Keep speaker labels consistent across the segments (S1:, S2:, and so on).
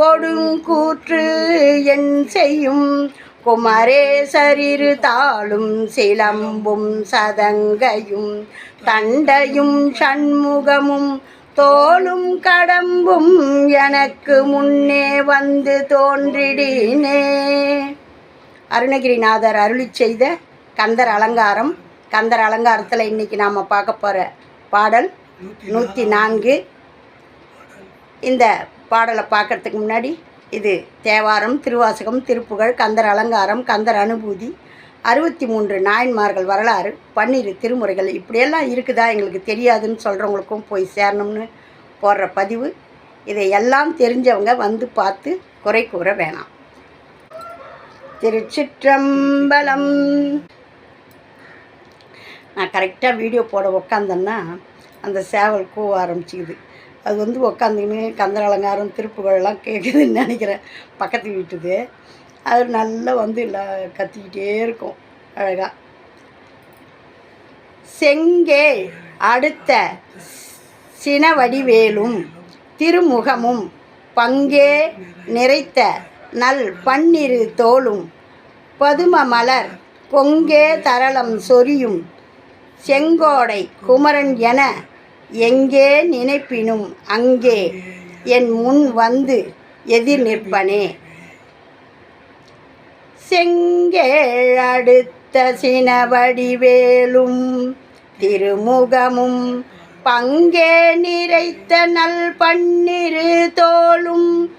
S1: கொடுங்கூற்று என் செய்யும். குமரேசரிரு தாளும் சிலம்பும் சதங்கையும். தண்டையும் சண்முகமும் தோளும் கடம்பும் எனக்கு முன்னே வந்து தோன்றிடினே. அருணகிரிநாதர் அருளி செய்த கந்தர் அலங்காரம். கந்தர் அலங்காரத்தில் இன்றைக்கி நாம் பார்க்க போகிற பாடல் நூற்றி நான்கு. இந்த பாடலை பார்க்கறதுக்கு முன்னாடி இது தேவாரம் திருவாசகம் திருப்புகழ் கந்தர் அலங்காரம் கந்தர் அனுபூதி அறுபத்தி மூன்று நாயன்மார்கள் வரலாறு பன்னிரு திருமுறைகள் இப்படியெல்லாம் இருக்குதா எங்களுக்கு தெரியாதுன்னு சொல்கிறவங்களுக்கும் போய் சேரணும்னு போடுற பதிவு. இதை எல்லாம் தெரிஞ்சவங்க வந்து பார்த்து குறை கூற வேணாம். திருச்சிற்றம்பலம். நான் கரெக்டாக வீடியோ போட உக்காந்தேன்னா அந்த சேவல் கூவ ஆரம்பிச்சிக்குது. அது வந்து உக்காந்துக்கின்னு கந்தர் அலங்காரம் திருப்புகள்லாம் கேட்குதுன்னு நினைக்கிறேன். பக்கத்து வீட்டுது அது நல்லா வந்து கத்திக்கிட்டே இருக்கும் அழகாக செங்கே அடுத்த சினவடிவேலும் திருமுகமும் பங்கே நிறைத்த நல் பன்னிரு தோளும் பதும மலர் கொங்கே தரளம் சொரியும் செங்கோடை குமரன் என எங்கே நினைப்பினும் அங்கே என் முன் வந்து எதிர் நிற்பனே. செங்கேழ் அடுத்த சினவடிவேலும் திருமுகமும் பங்கே நிறைத்த நல் பன்னிரு தோளும்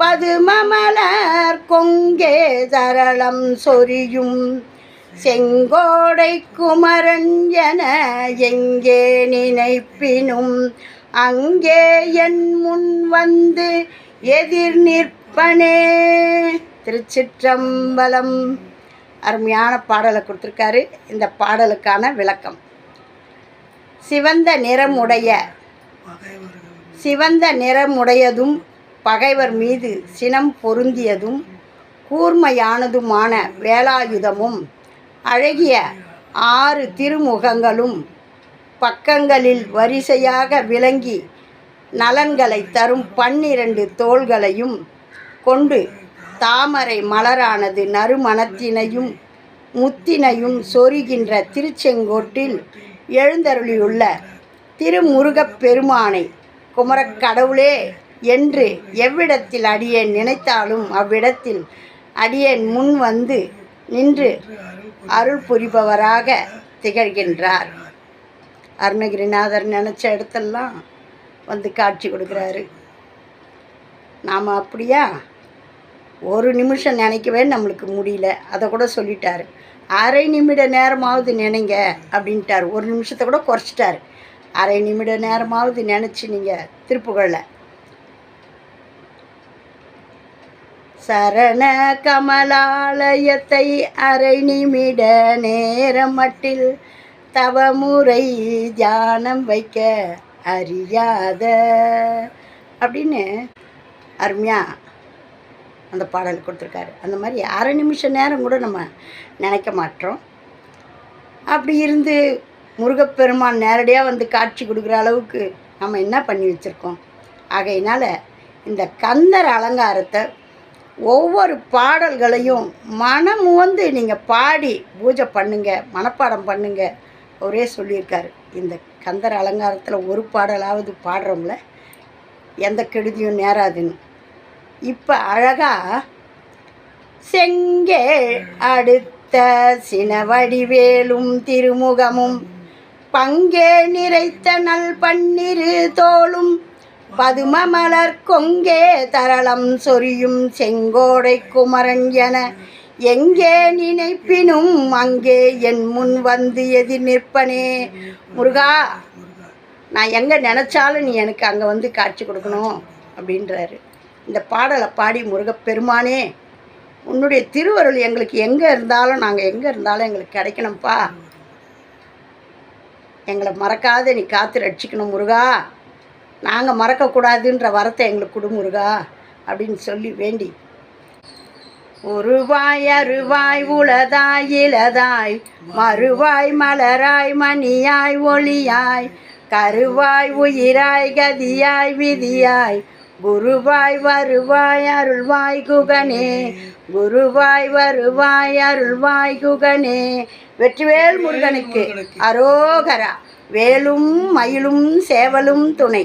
S1: பதுமமலர் கொங்கே தரளம் சொரியும் செங்கோடை குமரன் என எங்கே நினைப்பினும் அங்கே என் முன் வந்து எதிர் நிற்பனே. திருச்சிற்றம்பலம். அருமையான பாடலை கொடுத்துருக்காரு. இந்த பாடலுக்கான விளக்கம். சிவந்த நிறமுடைய சிவந்த நிறமுடையதும் பகைவர் மீது சினம் பொருந்தியதும் கூர்மையானதுமான வேலாயுதமும் அழகிய ஆறு திருமுகங்களும் பக்கங்களில் வரிசையாக விளங்கி நலன்களை தரும் பன்னிரண்டு தோள்களையும் கொண்டு தாமரை மலரானது நறுமணத்தினையும் முத்தினையும் சொருகின்ற திருச்செங்கோட்டில் எழுந்தருளியுள்ள திருமுருகப் பெருமானை குமரக் கடவுளே என்று எவ்விடத்தில் அடியேன் நினைத்தாலும் அவ்விடத்தில் அடியேன் முன் வந்து நின்று அருள் புரிபவராக திகழ்கின்றார். அருணகிரிநாதர் நினச்ச இடத்தெல்லாம் வந்து காட்சி கொடுக்குறாரு. நாம் அப்படியா? ஒரு நிமிஷம் நினைக்கவே நம்மளுக்கு முடியல. அதை கூட சொல்லிட்டார். அரை நிமிட நேரமாவது நினைங்க அப்படின்ட்டார். ஒரு நிமிஷத்தை கூட குறைச்சிட்டாரு. அரை நிமிட நேரமாவது நினச்சி நீங்கள் திருப்புகழில். சரண கமலாலயத்தை அரை நிமிட நேரம் மட்டில் தவமுறை தியானம் வைக்க அறியாத. அப்படின்னு அருமையாக அந்த பாடல் கொடுத்துருக்காரு. அந்த மாதிரி அரை நிமிஷம் நேரம் கூட நம்ம நினைக்க மாட்டோம். அப்படி இருந்து முருகப்பெருமான் நேரடியாக வந்து காட்சி கொடுக்குற அளவுக்கு நம்ம என்ன பண்ணி வச்சுருக்கோம்? ஆகையினால் இந்த கந்தர் அலங்காரத்தை ஒவ்வொரு பாடல்களையும் மனம் வந்து நீங்கள் பாடி பூஜை பண்ணுங்க மனப்பாடம் பண்ணுங்க. அவரே சொல்லியிருக்காரு. இந்த கந்தர் அலங்காரத்தில் ஒரு பாடலாவது பாடுறோம்ல எந்த கெடுதியும் நேராதுன்னு. இப்போ அழகாக செங்கே அடுத்த சினவடிவேலும் திருமுகமும் பங்கே நிறைத்த நல் பன்னிரு தோளும் பதும மலர் கொங்கே தரளம் சொரியும் செங்கோடை குமரன் என. எங்கே நினைப்பினும் அங்கே என் முன் வந்து எதிர் நிற்பனே. முருகா நான் எங்கே நினச்சாலும் நீ எனக்கு அங்கே வந்து காட்சி கொடுக்கணும் அப்படின்றாரு. இந்த பாடலை பாடி முருகப்பெருமானே உன்னுடைய திருவருள் எங்களுக்கு எங்கே இருந்தாலும் நாங்கள் எங்கே இருந்தாலும் எங்களுக்கு கிடைக்கணும்ப்பா எங்களை மறக்காத நீ காத்து ரட்சிக்கணும் முருகா. நாங்கள் மறக்கக்கூடாதுன்ற வரத்தை எங்களுக்கு குடுமுருகா அப்படின்னு சொல்லி வேண்டி. உருவாய் அருவாய் உளதாய் இளதாய் மறுவாய் மலராய் மணியாய் ஒளியாய் கருவாய் உயிராய் கதியாய் விதியாய் குருவாய் வருவாய் அருள்வாய் குகனே குருவாய் வருவாய் அருள்வாய் குகனே. வெற்றிவேல் முருகனுக்கு அரோகரா வேலும் மயிலும் சேவலும் துணை.